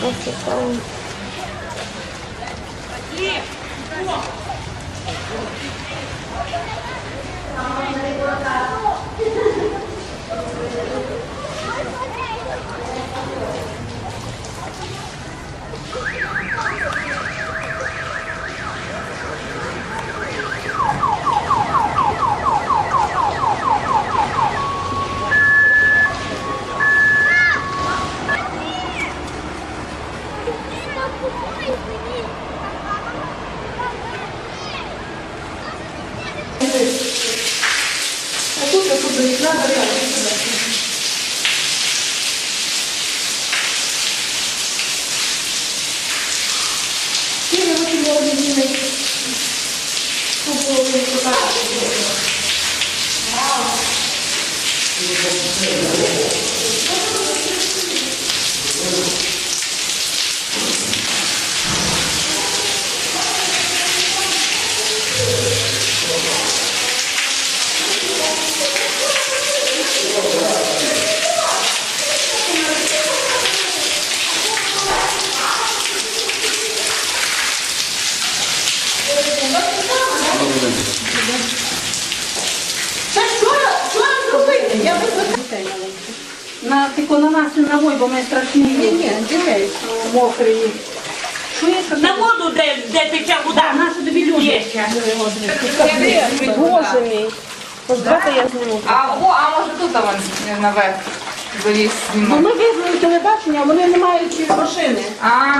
Vai ficar tá um. Отут до вікна, дорога. Кири ви тут можете змінити. Тут було не Це що, що зробити? Я. На тільки на нас не навой, бо ми страшні. Ні, ні, дітей мокрі. Що я кажу? На воду, де, де тече вода. Наша тобі люди. Боже мій. Ось давайте я зніму. А, о, а може тут там наверх заліз Бо знімати? ми визвали телебачення, а вони не мають машини. А,